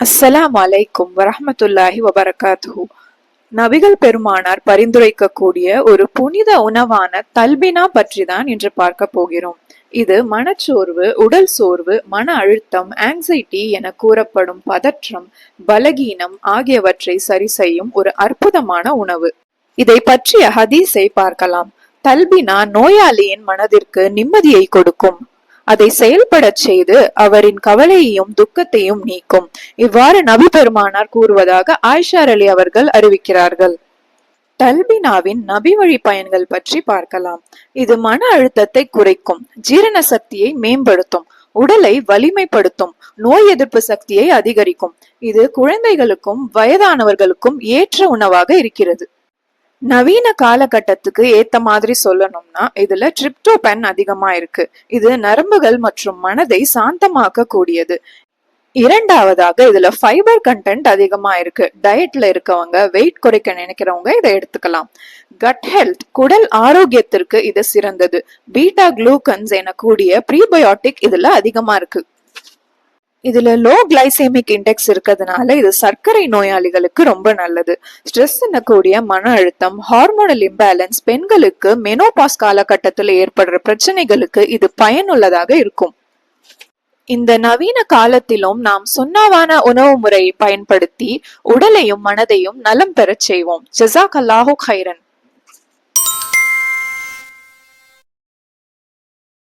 அஸ்ஸலாம் அலைக்கும் வரஹ்மத்துல்லாஹி வபரகாத்து நபிகள் பெருமானார் பரிந்துரைக்கக்கூடிய ஒரு புனித உணவான தல்பினா பற்றி தான் இன்று பார்க்க போகிறோம். இது மனச்சோர்வு உடல் சோர்வு மன அழுத்தம் ஆங்ஸைட்டி என கூறப்படும் பதற்றம் பலகீனம் ஆகியவற்றை சரி செய்யும் ஒரு அற்புதமான உணவு. இதை பற்றிய ஹதீஸை பார்க்கலாம். தல்பினா நோயாளியின் மனதிற்கு நிம்மதியை கொடுக்கும். அதை செயல்படச் செய்து அவரின் கவலையையும் துக்கத்தையும் நீக்கும். இவ்வாறு நபி பெருமானார் கூறுவதாக ஆயிஷார் அலி அவர்கள் அறிவிக்கிறார்கள். தல்பினாவின் நபி வழி பயன்கள் பற்றி பார்க்கலாம். இது மன அழுத்தத்தை குறைக்கும் ஜீரண சக்தியை மேம்படுத்தும் உடலை வலிமைப்படுத்தும் நோய் எதிர்ப்பு சக்தியை அதிகரிக்கும். இது குழந்தைகளுக்கும் வயதானவர்களுக்கும் ஏற்ற உணவாக இருக்கிறது. நவீன காலகட்டத்துக்கு ஏத்த மாதிரி சொல்லணும்னா இதுல ட்ரிப்டோபன் அதிகமா இருக்கு. இது நரம்புகள் மற்றும் மனதை சாந்தமாக்க கூடியது இரண்டாவதாக இதுல ஃபைபர் கண்டென்ட் அதிகமா இருக்கு. டயட்ல இருக்கவங்க வெயிட் குறைக்க நினைக்கிறவங்க இதை எடுத்துக்கலாம். கட் ஹெல்த் குடல் ஆரோக்கியத்திற்கு இது சிறந்தது. பீட்டா குளூக்கன்ஸ் என கூடிய ப்ரீபயோட்டிக் இதுல அதிகமா இருக்கு. இதுல லோ கிளைசேமிக் இண்டெக்ஸ் இருக்கிறதுனால இது சர்க்கரை நோயாளிகளுக்கு ரொம்ப நல்லது. ஸ்ட்ரெஸ் கூடிய மன அழுத்தம் ஹார்மோனல் இம்பேலன்ஸ் பெண்களுக்கு மெனோபாஸ் காலகட்டத்தில் ஏற்படுற பிரச்சனைகளுக்கு இது பயனுள்ளதாக இருக்கும். இந்த நவீன காலத்திலும் நாம் சுண்ணாவான உணவு முறையை பயன்படுத்தி உடலையும் மனதையும் நலம் பெறச் செய்வோம். ஜசாக் அல்லாஹு ஹைரன்